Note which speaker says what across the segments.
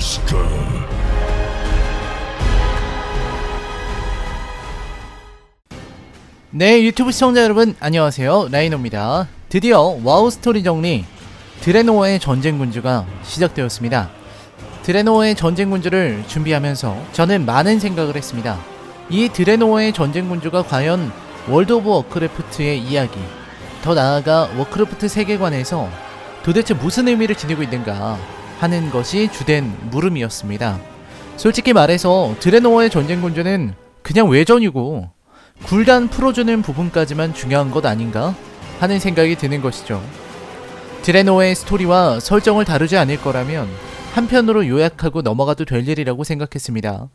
Speaker 1: 될 것이다.
Speaker 2: 네, 유튜브 시청자 여러분 안녕하세요. 라이노입니다. 드디어 와우 스토리 정리 드레노어의 전쟁 군주가 시작되었습니다. 드레노어의 전쟁 군주를 준비하면서 저는 많은 생각을 했습니다. 이 드레노어의 전쟁 군주가 과연 월드 오브 워크래프트의 이야기, 더 나아가 워크래프트 세계관에서 도대체 무슨 의미를 지니고 있는가 하는 것이 주된 물음이었습니다. 솔직히 말해서 드레노어의 전쟁 군주는 그냥 외전이고 굴단 풀어주는 부분까지만 중요한 것 아닌가 하는 생각이 드는 것이죠. 드레노의 스토리와 설정을 다루지 않을 거라면 한편으로 요약하고 넘어가도 될 일이라고 생각했습니다.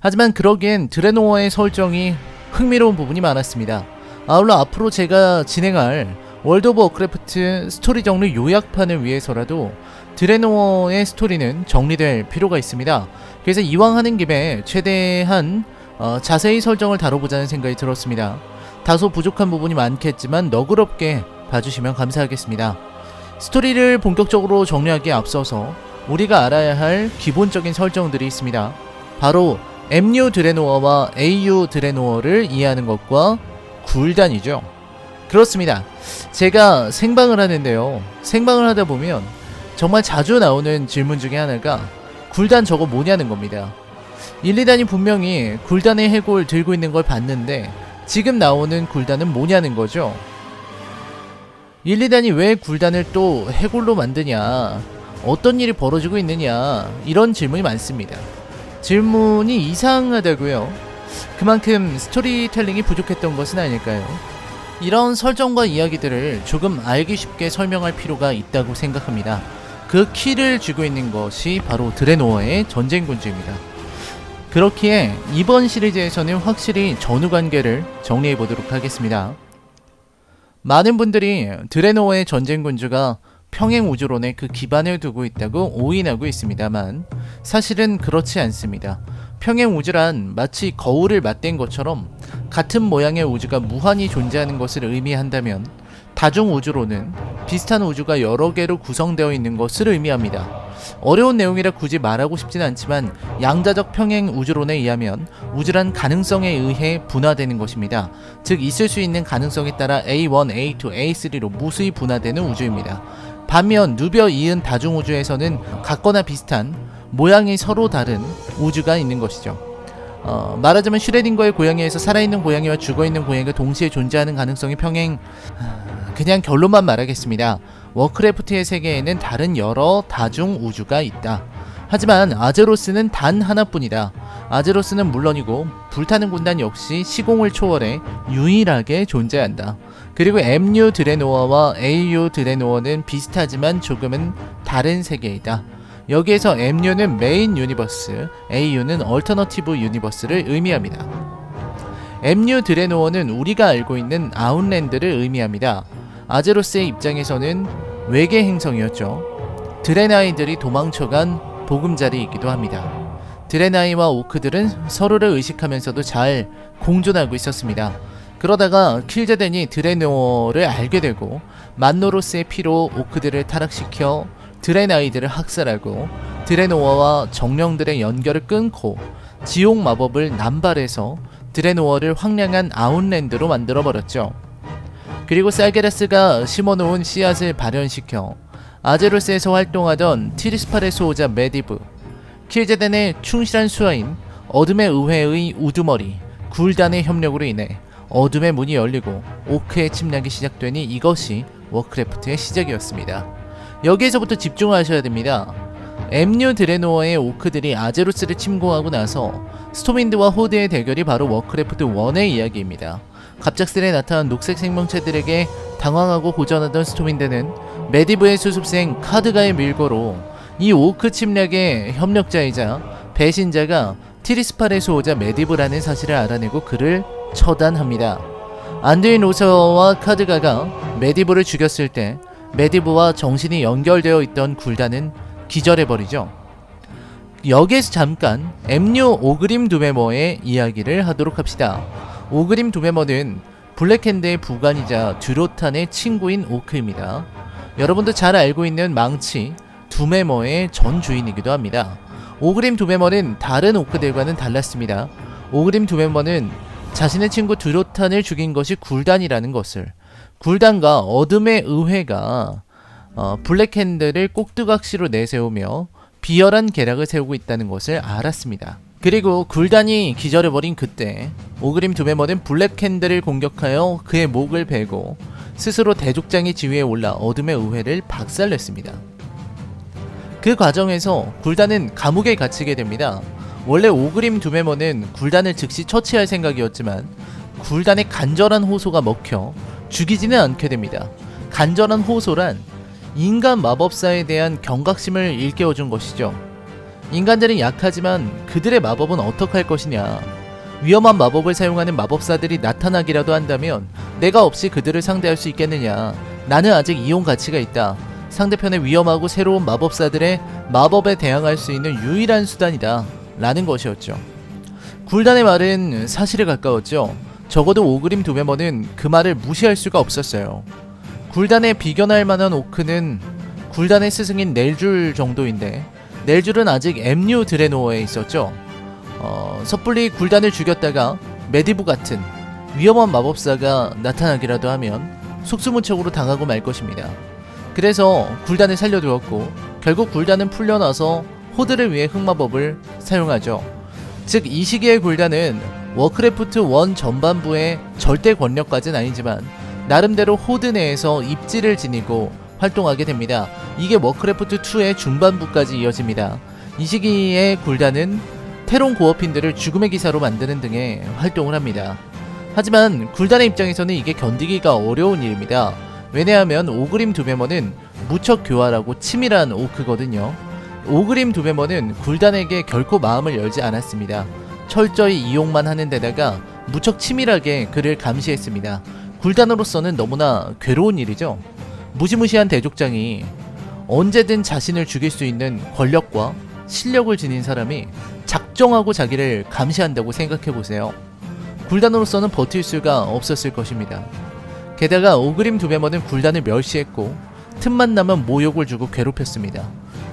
Speaker 2: 하지만 그러기엔 드레노어의 설정이 흥미로운 부분이 많았습니다. 아울러 앞으로 제가 진행할 월드 오브 워크래프트 스토리 정리 요약판을 위해서라도 드레노어의 스토리는 정리될 필요가 있습니다. 그래서 이왕 하는 김에 최대한 어, 자세히 설정을 다뤄보자는 생각이 들었습니다. 다소 부족한 부분이 많겠지만 너그럽게 봐주시면 감사하겠습니다. 스토리를 본격적으로 정리하기에 앞서서 우리가 알아야 할 기본적인 설정들이 있습니다. 바로 MU 드레노어와 AU 드레노어를 이해하는 것과 굴단이죠. 그렇습니다. 제가 생방을 하는데요. 생방을 하다 보면 정말 자주 나오는 질문 중에 하나가 굴단 저거 뭐냐는 겁니다. 1, 2단이 분명히 굴단의 해골 들고 있는 걸 봤는데 지금 나오는 굴단은 뭐냐는 거죠. 1, 2단이 왜 굴단을 또 해골로 만드냐, 어떤 일이 벌어지고 있느냐, 이런 질문이 많습니다. 질문이 이상하다고요. 그만큼 스토리텔링이 부족했던 것은 아닐까요? 이런 설정과 이야기들을 조금 알기 쉽게 설명할 필요가 있다고 생각합니다. 그 키를 쥐고 있는 것이 바로 드레노어의 전쟁 군주입니다. 그렇기에 이번 시리즈에서는 확실히 전후 관계를 정리해 보도록 하겠습니다. 많은 분들이 드레노어의 전쟁 군주가 평행 우주론에 그 기반을 두고 있다고 오인하고 있습니다만 사실은 그렇지 않습니다. 평행 우주란 마치 거울을 맞댄 것처럼 같은 모양의 우주가 무한히 존재하는 것을 의미한다면 다중 우주론은 비슷한 우주가 여러 개로 구성되어 있는 것을 의미합니다. 어려운 내용이라 굳이 말하고 싶진 않지만 양자적 평행 우주론에 의하면 우주란 가능성에 의해 분화되는 것입니다. 즉 있을 수 있는 가능성에 따라 A1, A2, A3로 무수히 분화되는 우주입니다. 반면 누벼 이은 다중 우주에서는 같거나 비슷한 모양이 서로 다른 우주가 있는 것이죠. 어, 말하자면 슈레딩거의 고양이에서 살아있는 고양이와 죽어있는 고양이가 동시에 존재하는 가능성이 평행 하, 그냥 결론만 말하겠습니다. 워크래프트의 세계에는 다른 여러 다중 우주가 있다. 하지만 아제로스는 단 하나뿐이다. 아제로스는 물론이고 불타는 군단 역시 시공을 초월해 유일하게 존재한다. 그리고 MU 드레노어와 AU 드레노어는 비슷하지만 조금은 다른 세계이다. 여기에서 MU는 메인 유니버스, AU는 얼터너티브 유니버스를 의미합니다. MU 드레노어는 우리가 알고 있는 아웃랜드를 의미합니다. 아제로스의 입장에서는 외계 행성이었죠. 드레나이들이 도망쳐간 보금자리이기도 합니다. 드레나이와 오크들은 서로를 의식하면서도 잘 공존하고 있었습니다. 그러다가 킬제덴이 드레노어를 알게 되고 만노로스의 피로 오크들을 타락시켜 드레나이들을 학살하고 드레노어와 정령들의 연결을 끊고 지옥 마법을 남발해서 드레노어를 황량한 아웃랜드로 만들어버렸죠. 그리고 쌀게라스가 심어놓은 씨앗을 발현시켜 아제로스에서 활동하던 티리스팔의 수호자 메디브, 킬제덴의 충실한 수하인 어둠의 의회의 우두머리, 굴단의 협력으로 인해 어둠의 문이 열리고 오크의 침략이 시작되니 이것이 워크래프트의 시작이었습니다. 여기에서부터 집중하셔야 됩니다. MU 드레노어의 오크들이 아제로스를 침공하고 나서 스톰윈드와 호드의 대결이 바로 워크래프트 1의 이야기입니다. 갑작스레 나타난 녹색 생명체들에게 당황하고 고전하던 스톰윈드는 메디브의 수습생 카드가의 밀고로 이 오크 침략의 협력자이자 배신자가 티리스팔의 수호자 메디브라는 사실을 알아내고 그를 처단합니다. 안드윈 로서와 카드가가 메디브를 죽였을 때 메디브와 정신이 연결되어 있던 굴단은 기절해버리죠. 여기에서 잠깐 엠뉴 오그림 두메머의 이야기를 하도록 합시다. 오그림 두메머는 블랙핸드의 부관이자 듀로탄의 친구인 오크입니다. 여러분도 잘 알고 있는 망치 두메머의 전 주인이기도 합니다. 오그림 두메머는 다른 오크들과는 달랐습니다. 오그림 두메머는 자신의 친구 듀로탄을 죽인 것이 굴단이라는 것을 굴단과 어둠의 의회가 어, 블랙핸드를 꼭두각시로 내세우며 비열한 계략을 세우고 있다는 것을 알았습니다. 그리고 굴단이 기절해버린 그때 오그림 두메머는 블랙핸드를 공격하여 그의 목을 베고 스스로 대족장의 지위에 올라 어둠의 의회를 박살냈습니다. 그 과정에서 굴단은 감옥에 갇히게 됩니다. 원래 오그림 두메머는 굴단을 즉시 처치할 생각이었지만 굴단의 간절한 호소가 먹혀 죽이지는 않게 됩니다. 간절한 호소란 인간 마법사에 대한 경각심을 일깨워준 것이죠. 인간들은 약하지만 그들의 마법은 어떡할 것이냐. 위험한 마법을 사용하는 마법사들이 나타나기라도 한다면 내가 없이 그들을 상대할 수 있겠느냐. 나는 아직 이용 가치가 있다. 상대편의 위험하고 새로운 마법사들의 마법에 대항할 수 있는 유일한 수단이다. 라는 것이었죠. 굴단의 말은 사실에 가까웠죠. 적어도 오그림 도메머는 그 말을 무시할 수가 없었어요. 굴단에 비견할 만한 오크는 굴단의 스승인 넬줄 정도인데 넬줄은 아직 엠뉴 드레노어에 있었죠. 어, 섣불리 굴단을 죽였다가 메디브 같은 위험한 마법사가 나타나기라도 하면 속수무책으로 당하고 말 것입니다. 그래서 굴단을 살려두었고 결국 굴단은 풀려나서 호드를 위해 흑마법을 사용하죠. 즉 이 시기의 굴단은 워크래프트 1 전반부의 절대 권력까지는 아니지만 나름대로 호드 내에서 입지를 지니고 활동하게 됩니다. 이게 워크래프트 2의 중반부까지 이어집니다. 이 시기에 굴단은 테론 고어핀들을 죽음의 기사로 만드는 등의 활동을 합니다. 하지만 굴단의 입장에서는 이게 견디기가 어려운 일입니다. 왜냐하면 오그림 두메머는 무척 교활하고 치밀한 오크거든요. 오그림 두메머는 굴단에게 결코 마음을 열지 않았습니다. 철저히 이용만 하는 데다가 무척 치밀하게 그를 감시했습니다. 굴단으로서는 너무나 괴로운 일이죠. 무시무시한 대족장이 언제든 자신을 죽일 수 있는 권력과 실력을 지닌 사람이 작정하고 자기를 감시한다고 생각해 보세요. 굴단으로서는 버틸 수가 없었을 것입니다. 게다가 오그림 두베머는 굴단을 멸시했고 틈만 나면 모욕을 주고 괴롭혔습니다.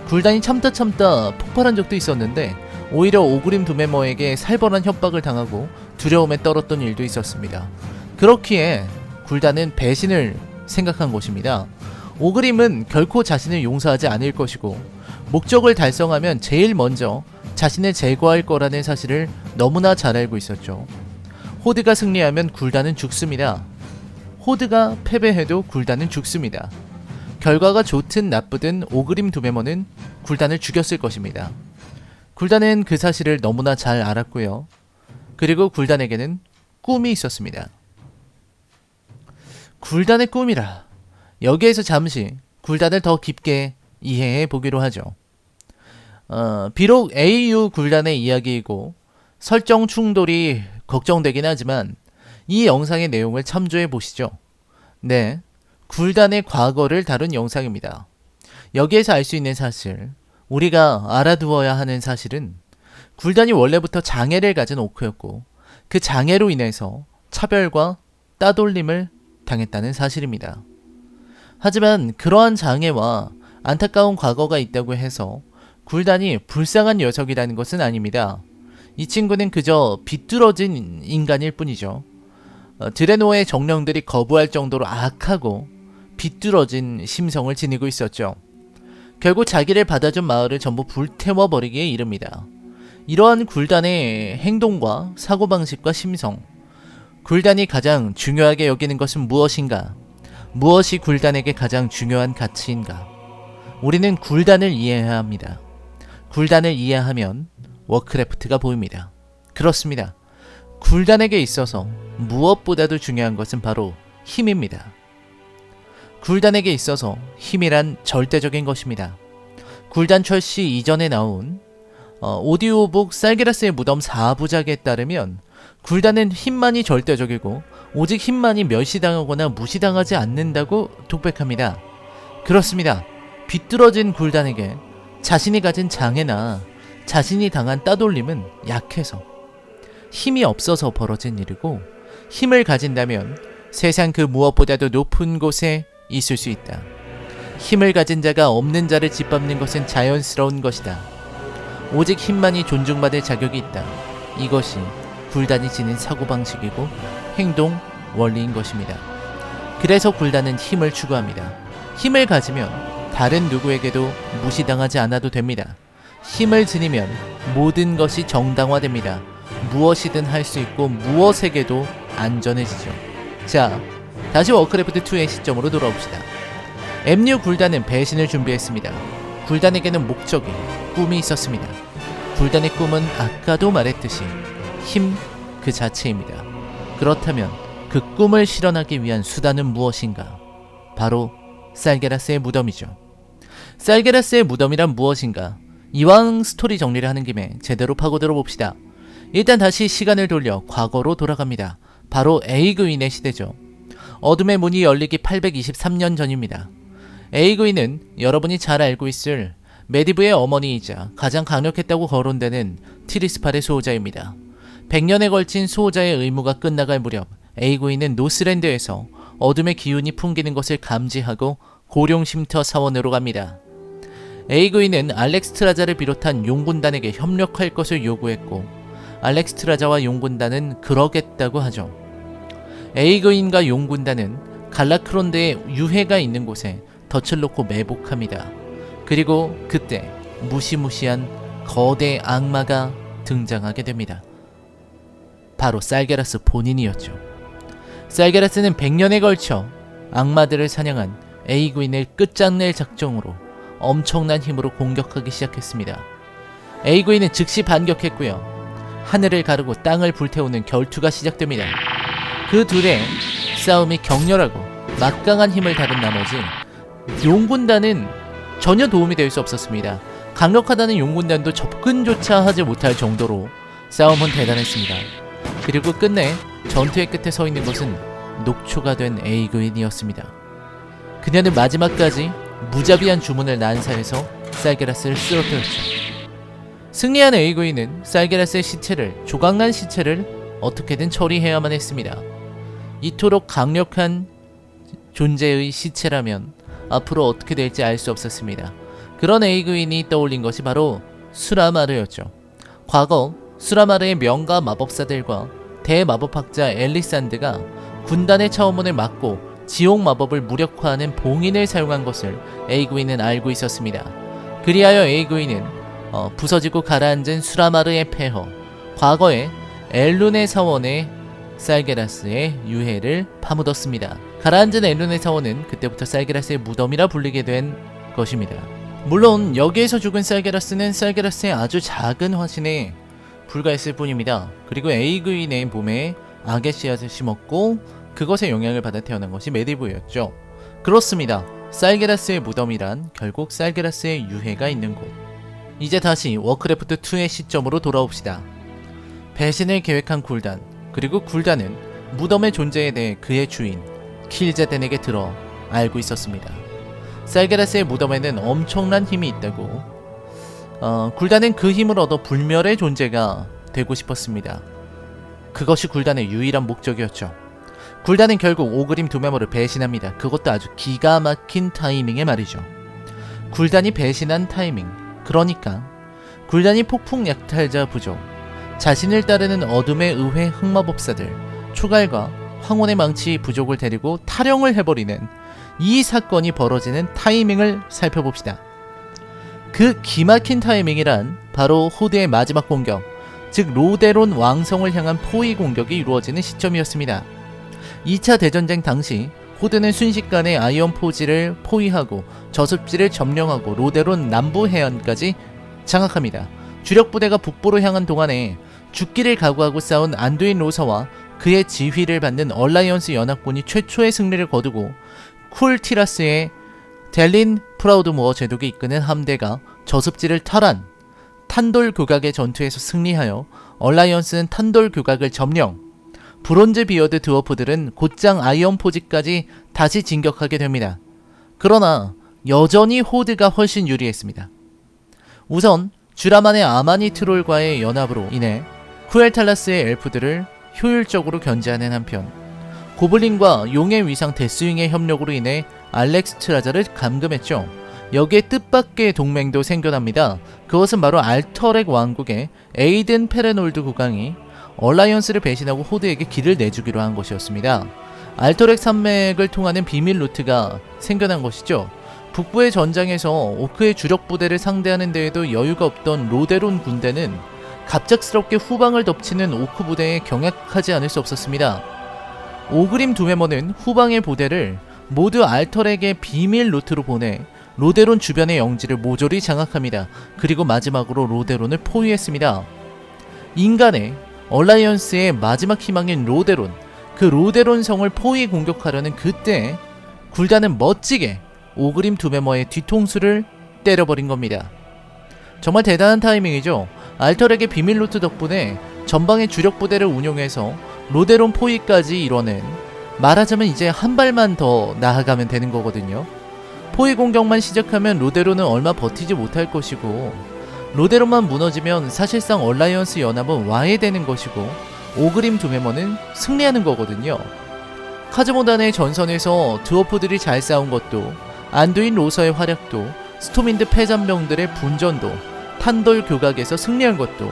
Speaker 2: 굴단이 참다 참다 폭발한 적도 있었는데 오히려 오그림 두메머에게 살벌한 협박을 당하고 두려움에 떨었던 일도 있었습니다. 그렇기에 굴단은 배신을 생각한 것입니다. 오그림은 결코 자신을 용서하지 않을 것이고 목적을 달성하면 제일 먼저 자신을 제거할 거라는 사실을 너무나 잘 알고 있었죠. 호드가 승리하면 굴단은 죽습니다. 호드가 패배해도 굴단은 죽습니다. 결과가 좋든 나쁘든 오그림 두메머는 굴단을 죽였을 것입니다. 굴단은 그 사실을 너무나 잘 알았고요. 그리고 굴단에게는 꿈이 있었습니다. 굴단의 꿈이라. 여기에서 잠시 굴단을 더 깊게 이해해 보기로 하죠. 어, 비록 AU 굴단의 이야기이고 설정 충돌이 걱정되긴 하지만 이 영상의 내용을 참조해 보시죠. 네, 굴단의 과거를 다룬 영상입니다. 여기에서 알 수 있는 사실, 우리가 알아두어야 하는 사실은 굴단이 원래부터 장애를 가진 오크였고 그 장애로 인해서 차별과 따돌림을 당했다는 사실입니다. 하지만 그러한 장애와 안타까운 과거가 있다고 해서 굴단이 불쌍한 녀석이라는 것은 아닙니다. 이 친구는 그저 비뚤어진 인간일 뿐이죠. 어, 드레노의 정령들이 거부할 정도로 악하고 비뚤어진 심성을 지니고 있었죠. 결국 자기를 받아준 마을을 전부 불태워버리기에 이릅니다. 이러한 굴단의 행동과 사고방식과 심성, 굴단이 가장 중요하게 여기는 것은 무엇인가? 무엇이 굴단에게 가장 중요한 가치인가? 우리는 굴단을 이해해야 합니다. 굴단을 이해하면 워크래프트가 보입니다. 그렇습니다. 굴단에게 있어서 무엇보다도 중요한 것은 바로 힘입니다. 굴단에게 있어서 힘이란 절대적인 것입니다. 굴단 철시 이전에 나온 어, 오디오북 쌀게라스의 무덤 4부작에 따르면 굴단은 힘만이 절대적이고 오직 힘만이 멸시당하거나 무시당하지 않는다고 독백합니다. 그렇습니다. 비뚤어진 굴단에게 자신이 가진 장애나 자신이 당한 따돌림은 약해서 힘이 없어서 벌어진 일이고 힘을 가진다면 세상 그 무엇보다도 높은 곳에 있을 수 있다. 힘을 가진 자가 없는 자를 짓밟는 것은 자연스러운 것이다. 오직 힘만이 존중받을 자격이 있다. 이것이 굴단이 지닌 사고방식이고 행동 원리인 것입니다. 그래서 굴단은 힘을 추구합니다. 힘을 가지면 다른 누구에게도 무시당하지 않아도 됩니다. 힘을 지니면 모든 것이 정당화됩니다. 무엇이든 할 수 있고 무엇에게도 안전해지죠. 자, 다시 워크래프트2의 시점으로 돌아옵시다. MU 굴단은 배신을 준비했습니다. 굴단에게는 목적이, 꿈이 있었습니다. 굴단의 꿈은 아까도 말했듯이 힘 그 자체입니다. 그렇다면 그 꿈을 실현하기 위한 수단은 무엇인가? 바로 쌀게라스의 무덤이죠. 쌀게라스의 무덤이란 무엇인가? 이왕 스토리 정리를 하는 김에 제대로 파고들어 봅시다. 일단 다시 시간을 돌려 과거로 돌아갑니다. 바로 에이그윈의 시대죠. 어둠의 문이 열리기 823년 전입니다. 에이그윈은 여러분이 잘 알고 있을 메디브의 어머니이자 가장 강력했다고 거론되는 티리스팔의 수호자입니다. 100년에 걸친 수호자의 의무가 끝나갈 무렵 에이그윈은 노스랜드에서 어둠의 기운이 풍기는 것을 감지하고 고룡 쉼터 사원으로 갑니다. 에이그윈은 알렉스 트라자를 비롯한 용군단에게 협력할 것을 요구했고 알렉스 트라자와 용군단은 그러겠다고 하죠. 에이그윈과 용군단은 갈라크론드의 유해가 있는 곳에 덫을 놓고 매복합니다. 그리고 그때 무시무시한 거대 악마가 등장하게 됩니다. 바로 쌀게라스 본인이었죠. 쌀게라스는 100년에 걸쳐 악마들을 사냥한 에이그윈을 끝장낼 작정으로 엄청난 힘으로 공격하기 시작했습니다. 에이그윈은 즉시 반격했고요. 하늘을 가르고 땅을 불태우는 결투가 시작됩니다. 그 둘의 싸움이 격렬하고 막강한 힘을 다룬 나머지 용군단은 전혀 도움이 될 수 없었습니다. 강력하다는 용군단도 접근조차 하지 못할 정도로 싸움은 대단했습니다. 그리고 끝내 전투의 끝에 서 있는 것은 녹초가 된 에이그윈이었습니다. 그녀는 마지막까지 무자비한 주문을 난사해서 쌀게라스를 쓰러뜨렸죠. 승리한 에이그윈은 쌀게라스의 시체를 조각난 시체를 어떻게든 처리해야만 했습니다. 이토록 강력한 존재의 시체라면 앞으로 어떻게 될지 알 수 없었습니다. 그런 에이그윈이 떠올린 것이 바로 수라마르였죠. 과거 수라마르의 명가 마법사들과 대마법학자 엘리산드가 군단의 차원문을 막고 지옥 마법을 무력화하는 봉인을 사용한 것을 에이그윈은 알고 있었습니다. 그리하여 에이그윈은 어, 부서지고 가라앉은 수라마르의 폐허, 과거의 엘룬의 사원의 쌀게라스의 유해를 파묻었습니다. 가라앉은 엘룬의 사원은 그때부터 쌀게라스의 무덤이라 불리게 된 것입니다. 물론 여기에서 죽은 쌀게라스는 쌀게라스의 아주 작은 화신에 불과했을 뿐입니다. 그리고 에이그윈의 몸에 악의 씨앗을 심었고 그것의 영향을 받아 태어난 것이 메디브였죠. 그렇습니다. 쌀게라스의 무덤이란 결국 쌀게라스의 유해가 있는 곳. 이제 다시 워크래프트 2의 시점으로 돌아옵시다. 배신을 계획한 굴단, 그리고 굴단은 무덤의 존재에 대해 그의 주인 킬제덴에게 들어 알고 있었습니다. 쌀게라스의 무덤에는 엄청난 힘이 있다고. 어, 굴단은 그 힘을 얻어 불멸의 존재가 되고 싶었습니다. 그것이 굴단의 유일한 목적이었죠. 굴단은 결국 오그림 두 메모를 배신합니다. 그것도 아주 기가 막힌 타이밍에 말이죠. 굴단이 배신한 타이밍. 그러니까 굴단이 폭풍 약탈자 부족, 자신을 따르는 어둠의 의회 흑마법사들, 초갈과 황혼의 망치 부족을 데리고 탈영을 해버리는 이 사건이 벌어지는 타이밍을 살펴봅시다. 그 기막힌 타이밍이란 바로 호드의 마지막 공격, 즉 로데론 왕성을 향한 포위 공격이 이루어지는 시점이었습니다. 2차 대전쟁 당시 호드는 순식간에 아이언 포지를 포위하고 저습지를 점령하고 로데론 남부 해안까지 장악합니다. 주력 부대가 북부로 향한 동안에 죽기를 각오하고 싸운 안두인 로서와 그의 지휘를 받는 얼라이언스 연합군이 최초의 승리를 거두고 쿨티라스의 델린 프라우드모어 제독이 이끄는 함대가 저습지를 탈환 탄돌 교각의 전투에서 승리하여 얼라이언스는 탄돌 교각을 점령 브론즈 비어드 드워프들은 곧장 아이언 포지까지 다시 진격하게 됩니다. 그러나 여전히 호드가 훨씬 유리했습니다. 우선 주라만의 아마니 트롤과의 연합으로 인해 쿠엘탈라스의 엘프들을 효율적으로 견제하는 한편 고블린과 용의 위상 데스윙의 협력으로 인해 알렉스 트라자를 감금했죠. 여기에 뜻밖의 동맹도 생겨납니다. 그것은 바로 알터렉 왕국의 에이든 페레놀드 국왕이 얼라이언스를 배신하고 호드에게 길을 내주기로 한 것이었습니다. 알터렉 산맥을 통하는 비밀 루트가 생겨난 것이죠. 북부의 전장에서 오크의 주력 부대를 상대하는 데에도 여유가 없던 로데론 군대는 갑작스럽게 후방을 덮치는 오크 부대에 경약하지 않을 수 없었습니다. 오그림 두메머는 후방의 부대를 모두 알터렉의 비밀 루트로 보내 로데론 주변의 영지를 모조리 장악합니다. 그리고 마지막으로 로데론을 포위했습니다. 인간의 얼라이언스의 마지막 희망인 로데론, 그 로데론 성을 포위 공격하려는 그때 굴다는 멋지게 오그림 두메머의 뒤통수를 때려버린 겁니다. 정말 대단한 타이밍이죠. 알터렉의 비밀 루트 덕분에 전방의 주력 부대를 운용해서 로데론 포위까지 이뤄낸 말하자면 이제 한 발만 더 나아가면 되는 거거든요. 포위 공격만 시작하면 로데론은 얼마 버티지 못할 것이고 로데론만 무너지면 사실상 얼라이언스 연합은 와해되는 것이고 오그림 두메머는 승리하는 거거든요. 카즈모단의 전선에서 드워프들이 잘 싸운 것도 안두인 로서의 활약도 스토민드 패잔병들의 분전도 탄돌 교각에서 승리한 것도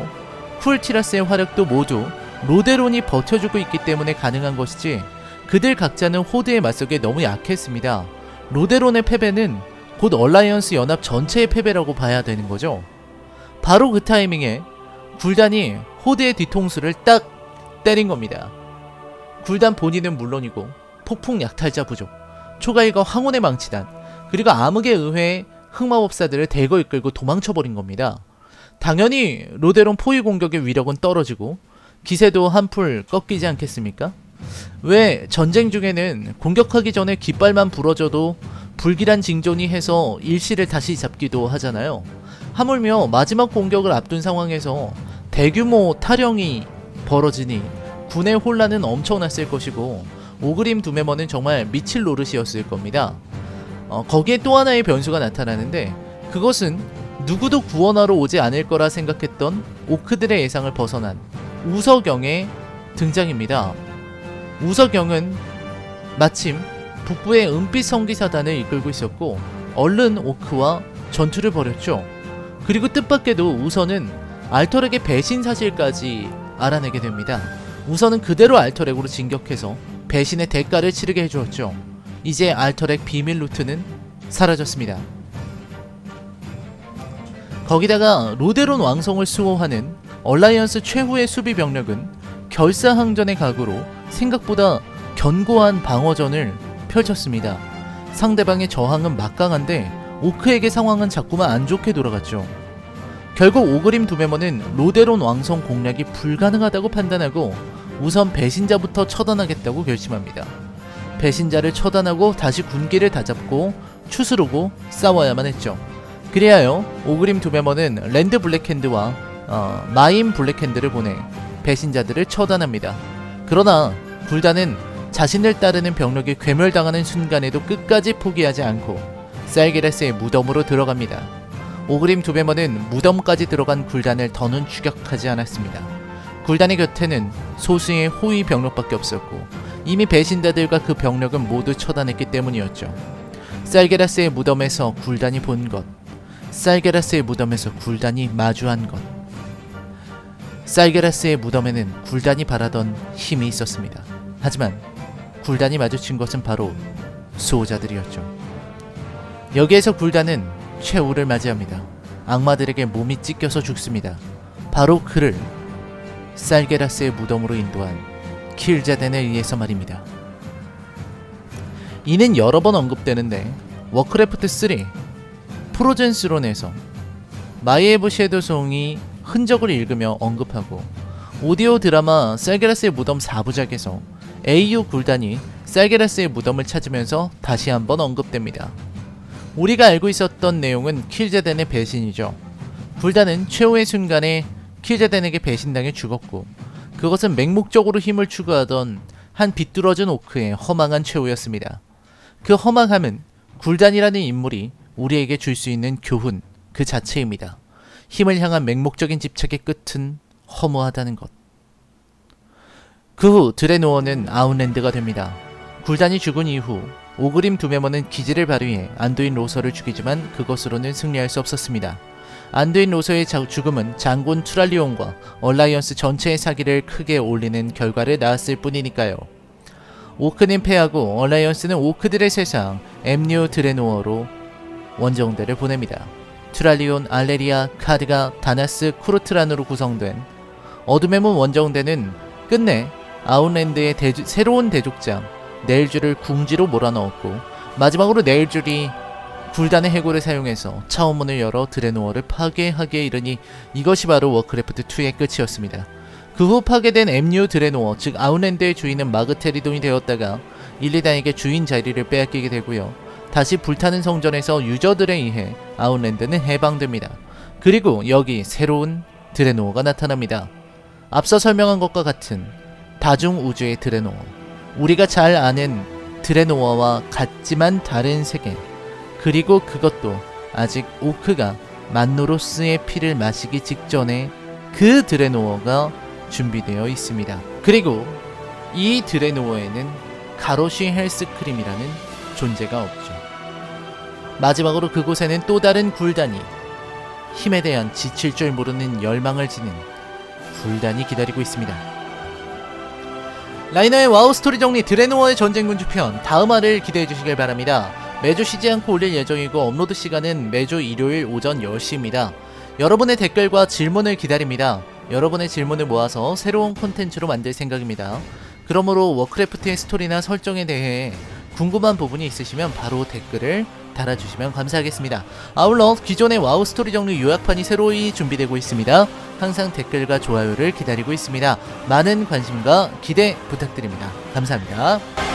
Speaker 2: 쿨티라스의 활약도 모두 로데론이 버텨주고 있기 때문에 가능한 것이지 그들 각자는 호드에 맞서기에 너무 약했습니다. 로데론의 패배는 곧 얼라이언스 연합 전체의 패배라고 봐야 되는 거죠. 바로 그 타이밍에 굴단이 호드의 뒤통수를 딱 때린 겁니다. 굴단 본인은 물론이고 폭풍 약탈자 부족, 초가일과 황혼의 망치단, 그리고 암흑의 의회의 흑마법사들을 대거 이끌고 도망쳐버린 겁니다. 당연히 로데론 포위 공격의 위력은 떨어지고 기세도 한풀 꺾이지 않겠습니까? 왜 전쟁 중에는 공격하기 전에 깃발만 부러져도 불길한 징존이 해서 일시를 다시 잡기도 하잖아요. 하물며 마지막 공격을 앞둔 상황에서 대규모 탈영이 벌어지니 군의 혼란은 엄청났을 것이고 오그림 두메머는 정말 미칠 노릇이었을 겁니다. 어, 거기에 또 하나의 변수가 나타나는데 그것은 누구도 구원하러 오지 않을 거라 생각했던 오크들의 예상을 벗어난 우석영의 등장입니다. 우석영은 마침 북부의 은빛 성기사단을 이끌고 있었고 얼른 오크와 전투를 벌였죠. 그리고 뜻밖에도 우선은 알터렉의 배신 사실까지 알아내게 됩니다. 우선은 그대로 알터렉으로 진격해서 배신의 대가를 치르게 해주었죠. 이제 알터렉 비밀 루트는 사라졌습니다. 거기다가 로데론 왕성을 수호하는 얼라이언스 최후의 수비 병력은 결사항전의 각오로 생각보다 견고한 방어전을 펼쳤습니다. 상대방의 저항은 막강한데 오크에게 상황은 자꾸만 안 좋게 돌아갔죠. 결국 오그림 두메머는 로데론 왕성 공략이 불가능하다고 판단하고 우선 배신자부터 처단하겠다고 결심합니다. 배신자를 처단하고 다시 군기를 다잡고 추스르고 싸워야만 했죠. 그리하여 오그림 두메머는 랜드 블랙핸드와 어, 마인 블랙핸드를 보내 배신자들을 처단합니다. 그러나 굴다는 자신을 따르는 병력이 괴멸당하는 순간에도 끝까지 포기하지 않고 쌀게레스의 무덤으로 들어갑니다. 오그림 두베머는 무덤까지 들어간 굴단을 더는 추격하지 않았습니다. 굴단의 곁에는 소수의 호위 병력밖에 없었고 이미 배신자들과 그 병력은 모두 처단했기 때문이었죠. 쌀게라스의 무덤에서 굴단이 본 것, 쌀게라스의 무덤에서 굴단이 마주한 것. 쌀게라스의 무덤에는 굴단이 바라던 힘이 있었습니다. 하지만 굴단이 마주친 것은 바로 수호자들이었죠. 여기에서 굴단은 최후를 맞이합니다. 악마들에게 몸이 찢겨서 죽습니다. 바로 그를 쌀게라스의 무덤으로 인도한 킬자덴에 의해서 말입니다. 이는 여러 번 언급되는데 워크래프트 3 프로젠스론에서 마이에브 섀도송이 흔적을 읽으며 언급하고 오디오 드라마 쌀게라스의 무덤 4부작에서 AU 굴단이 쌀게라스의 무덤을 찾으면서 다시 한번 언급됩니다. 우리가 알고 있었던 내용은 킬제덴의 배신이죠. 굴단은 최후의 순간에 킬제덴에게 배신당해 죽었고 그것은 맹목적으로 힘을 추구하던 한 비뚤어진 오크의 허망한 최후였습니다. 그 허망함은 굴단이라는 인물이 우리에게 줄 수 있는 교훈 그 자체입니다. 힘을 향한 맹목적인 집착의 끝은 허무하다는 것. 그 후 드레노어는 아웃랜드가 됩니다. 굴단이 죽은 이후 오그림 두메모는 기지를 발휘해 안두인 로서를 죽이지만 그것으로는 승리할 수 없었습니다. 안두인 로서의 자- 죽음은 장군 투랄리온과 얼라이언스 전체의 사기를 크게 올리는 결과를 낳았을 뿐이니까요. 오크는 패하고 얼라이언스는 오크들의 세상 엠뉴 드레노어로 원정대를 보냅니다. 투랄리온, 알레리아, 카드가, 다나스, 쿠르트란으로 구성된 어둠의 문 원정대는 끝내 아웃랜드의 대주- 새로운 대족장 네일줄을 궁지로 몰아넣었고 마지막으로 네일줄이 굴단의 해골을 사용해서 차원문을 열어 드레노어를 파괴하게 이르니 이것이 바로 워크래프트 2의 끝이었습니다. 그 후 파괴된 엠뉴 드레노어 즉 아웃랜드의 주인은 마그테리돈이 되었다가 일리단에게 주인 자리를 빼앗기게 되고요. 다시 불타는 성전에서 유저들에 의해 아웃랜드는 해방됩니다. 그리고 여기 새로운 드레노어가 나타납니다. 앞서 설명한 것과 같은 다중 우주의 드레노어. 우리가 잘 아는 드레노어와 같지만 다른 세계. 그리고 그것도 아직 오크가 만노로스의 피를 마시기 직전에 그 드레노어가 준비되어 있습니다. 그리고 이 드레노어에는 가로시 헬스크림이라는 존재가 없죠. 마지막으로 그곳에는 또 다른 굴단이 힘에 대한 지칠 줄 모르는 열망을 지닌 굴단이 기다리고 있습니다. 라이너의 와우 스토리 정리 드레노어의 전쟁군주 편 다음 화를 기대해 주시길 바랍니다. 매주 쉬지 않고 올릴 예정이고 업로드 시간은 매주 일요일 오전 10시입니다. 여러분의 댓글과 질문을 기다립니다. 여러분의 질문을 모아서 새로운 콘텐츠로 만들 생각입니다. 그러므로 워크래프트의 스토리나 설정에 대해 궁금한 부분이 있으시면 바로 댓글을 달아주시면 감사하겠습니다. 아울러 기존의 와우 스토리 정리 요약판이 새로이 준비되고 있습니다. 항상 댓글과 좋아요를 기다리고 있습니다. 많은 관심과 기대 부탁드립니다. 감사합니다.